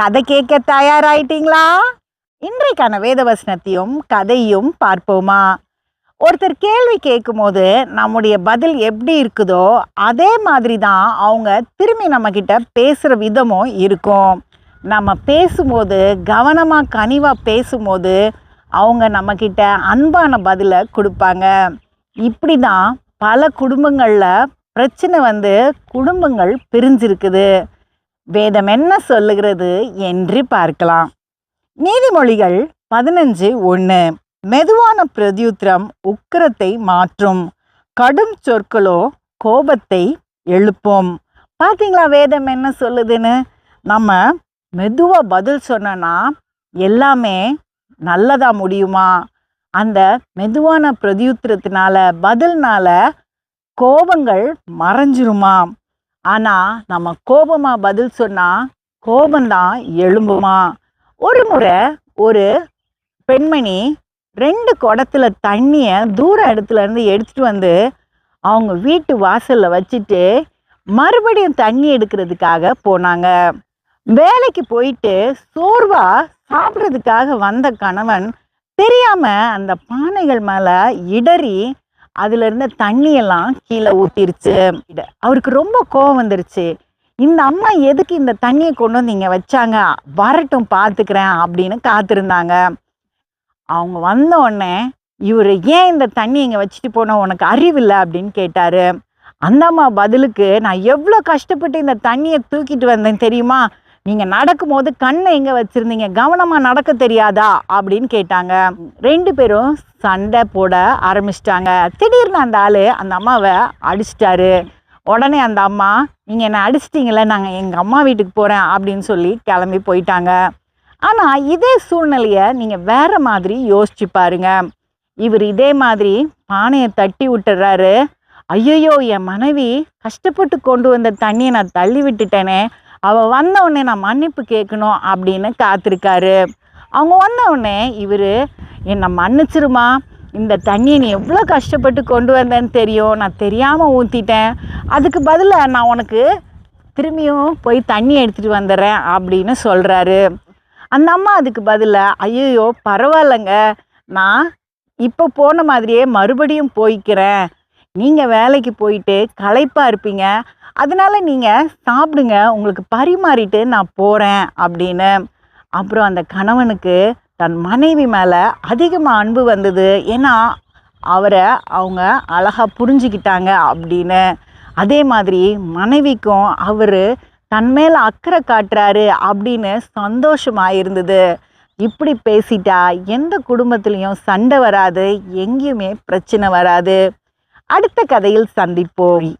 கதை கேட்க தயாராயிட்டீங்களா? இன்றைக்கான வேதவசனத்தையும் கதையும் பார்ப்போமா? ஒருத்தர் கேள்வி கேட்கும்போது நம்முடைய பதில் எப்படி இருக்குதோ அதே மாதிரி தான் அவங்க திரும்பி நம்மக்கிட்ட பேசுகிற விதமும் இருக்கும். நம்ம பேசும்போது கவனமாக கனிவாக பேசும்போது அவங்க நம்மக்கிட்ட அன்பான பதிலை கொடுப்பாங்க. இப்படி தான் பல குடும்பங்களில் பிரச்சனை வந்து குடும்பங்கள் பிரிஞ்சிருக்குது. வேதம் என்ன சொல்லுகிறது என்று பார்க்கலாம். நீதிமொழிகள் பதினஞ்சு ஒன்று மெதுவான பிரதியுத்திரம் உக்கிரத்தை மாற்றும். கடும் சொற்களோ கோபத்தை எழுப்போம். பார்த்தீங்களா வேதம் என்ன சொல்லுதுன்னு? நம்ம மெதுவாக பதில் சொன்னோன்னா எல்லாமே நல்லதாக முடியுமா? அந்த மெதுவான பிரதியுத்திரத்தினால பதில்னால கோபங்கள் மறைஞ்சிருமா? ஆனால் நம்ம கோபமாக பதில் சொன்னால் கோபந்தான் எழும்புமா? ஒரு முறை ஒரு பெண்மணி ரெண்டு குடத்துல தண்ணியை தூர இடத்துல இருந்து வந்து அவங்க வீட்டு வாசலில் வச்சுட்டு மறுபடியும் தண்ணி எடுக்கிறதுக்காக போனாங்க. வேலைக்கு போயிட்டு சோர்வாக சாப்பிட்றதுக்காக வந்த கணவன் தெரியாமல் அந்த பானைகள் மேலே இடறி அதுல இருந்த தண்ணியெல்லாம் கீழே ஊத்திருச்சு. அவருக்கு ரொம்ப கோவம் வந்துருச்சு. இந்த அம்மா எதுக்கு இந்த தண்ணியை கொண்டு வந்து இங்கே வச்சாங்க? வரட்டும் பார்த்துக்கிறேன் அப்படின்னு காத்திருந்தாங்க. அவங்க வந்த உடனே இவர் ஏன் இந்த தண்ணி இங்கே வச்சுட்டு போனோம் உனக்கு அறிவில்லை அப்படின்னு கேட்டார். அந்த அம்மா பதிலுக்கு நான் எவ்வளோ கஷ்டப்பட்டு இந்த தண்ணியை தூக்கிட்டு வந்தேன் தெரியுமா? நீங்கள் நடக்கும்போது கண்ணை எங்கே வச்சுருந்தீங்க? கவனமாக நடக்க தெரியாதா? அப்படின்னு கேட்டாங்க. ரெண்டு பேரும் சண்டை போட ஆரம்பிச்சிட்டாங்க. திடீர்னு அந்த ஆள் அந்த அம்மாவை அடிச்சிட்டாரு. உடனே அந்த அம்மா நீங்கள் என்னை அடிச்சிட்டிங்களே நாங்கள் எங்கள் அம்மா வீட்டுக்கு போகிறேன் அப்படின்னு சொல்லி கிளம்பி போயிட்டாங்க. ஆனால் இதே சூழ்நிலையை நீங்கள் வேற மாதிரி யோசிச்சு பாருங்க. இவர் இதே மாதிரி பானையை தட்டி விட்டுறாரு. ஐயோ என் மனைவி கஷ்டப்பட்டு கொண்டு வந்த தண்ணியை நான் தள்ளி விட்டுட்டேனே. அவள் வந்த உடனே நான் மன்னிப்பு கேட்கணும் அப்படின்னு காத்திருக்காரு. அவங்க வந்த உடனே இவர் என்னை மன்னிச்சிருமா? இந்த தண்ணியை நீ எவ்வளோ கஷ்டப்பட்டு கொண்டு வந்தேன்னு தெரியும். நான் தெரியாமல் ஊற்றிட்டேன் அதுக்கு பதிலாக நான் உனக்கு திரும்பியும் போய் தண்ணி எடுத்துகிட்டு வந்துடுறேன் அப்படின்னு சொல்கிறாரு அந்த அம்மா அதுக்கு பதிலாக ஐயோ பரவாயில்லைங்க. நான் இப்போ போன மாதிரியே மறுபடியும் போய்க்கிறேன். நீங்கள் வேலைக்கு போயிட்டு களைப்பாக இருப்பீங்க. அதனால நீங்கள் சாப்பிடுங்க உங்களுக்கு பரிமாறிட்டு நான் போகிறேன் அப்படின்னு. அப்புறம் அந்த கணவனுக்கு தன் மனைவி மேலே அதிகமாக அன்பு வந்தது. ஏன்னா அவரை அவங்க அழகாக புரிஞ்சுக்கிட்டாங்க அப்படின்னு. அதே மாதிரி மனைவிக்கும் அவர் தன் மேலே அக்கறை காட்டுறாரு அப்படின்னு சந்தோஷமாக இருந்தது. இப்படி பேசிட்டா எந்த குடும்பத்துலேயும் சண்டை வராது எங்கேயுமே பிரச்சனை வராது. அடுத்த கதையில் சந்திப்போம்.